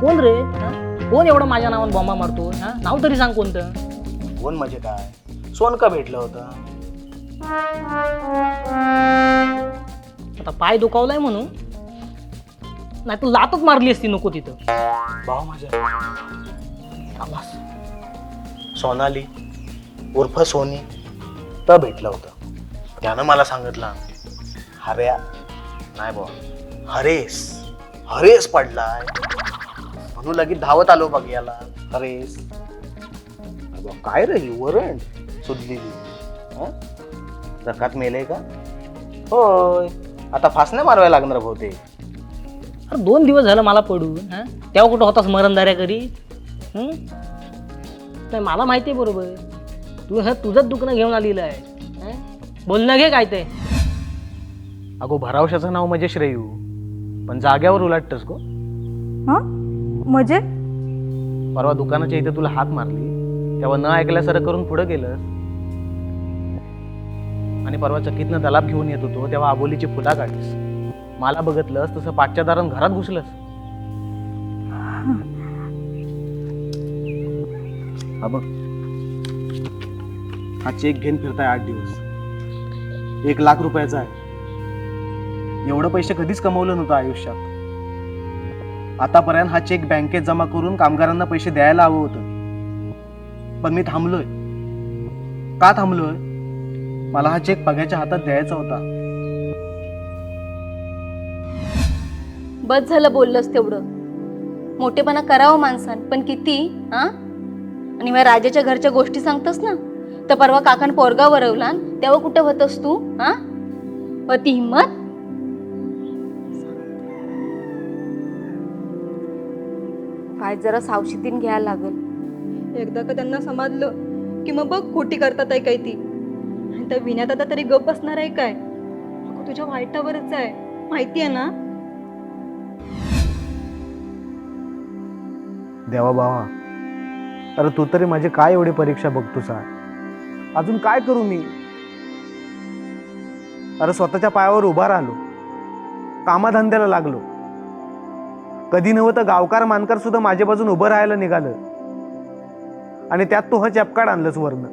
कोण रे? कोण एवढं माझ्या नावानं बॉम्बा मारतो? हा? नाव तरी सांग कोणतं? कोण म्हणजे काय? सोनका भेटलं होतं? आता पाय दुखावलाय म्हणून? नाही तर लातच मारली असती नको तिथं. भाऊ माझ्या. आवाज. सोनाली उर्फ सोनी तर भेटलं होतं. त्यानं मला सांगितलं हऱ्या नाही बा हरेस हरेस पडलाय. म्हणून लगेच धावत आलो बघ याला. अरे बा, काय रे ही वरण सुदलेली हं? जकात मेले का? होय. आता फासण्या मारवायला लागणार बहुतेक. अरे दोन दिवस झालं मला पडून हा? तेव्हा कुठं होतास मरणदाऱ्या करी हं? नाही मला माहिती आहे बरोबर. तू हे तुझंच दुखणं घेऊन आलेलं आहे. हं? बोलणं घे काय ते. अगो भरावशाचं नाव म्हणजे श्रेयू. पण जाग्यावर उलटतस गो. हा? म्हणजे? परवा दुकानाच्या इथे तुला हाक मारली. तेव्हा न ऐकल्यासारखं करून पुढे गेलंस. आणि परवा चकीतनं तलाब घेऊन येत होतो तेव्हा आबोलीची फुला काढलीस. मला बघितलंस तसं पाठच्या दारात घरात घुसलंस. हा बघ. हा चेक घेऊन फिरताय आठ दिवस. एक लाख रुपयाचा आहे. एवढं पैसे कधीच कमवलं नव्हतं आयुष्यात. आतापर्यंत हा चेक बँकेत जमा करून कामगारांना पैसे द्यायला हवं होतं. पण मी थांबलोय. का थांबलोय? मला हा चेक पगाच्या हातात द्यायचा होता. बस झालं बोललंस तेवढं. मोठेपणा करावं माणसान पण किती हा? आणि मग राजाच्या घरच्या गोष्टी सांगतस ना तर परवा काकान पोरगा वरवला तेव्हा कुठं होतस तू हा? होती हिंमत? काय जरा सावशीतीन घ्यायला लागल. एकदा का त्यांना समजलं की मग बघ खोटी करतात आहे काय ती. आणि त्या विण्यात आता तरी गप बसणार आहे काय? तुझ्या वाईटावरच आहे. माहिती आहे ना? देवा बाबा अरे तू तरी माझी काय एवढी परीक्षा बघतो सांग अजून काय करू मी? अरे स्वतःच्या पायावर उभा राहिलो. कामाधंद्याला लागलो. कधी नव्हतं गावकार मानकर सुद्धा माझ्या बाजून उभं राहायला निघालं. आणि त्यात तू हा चपकाड आणलंस वरनं.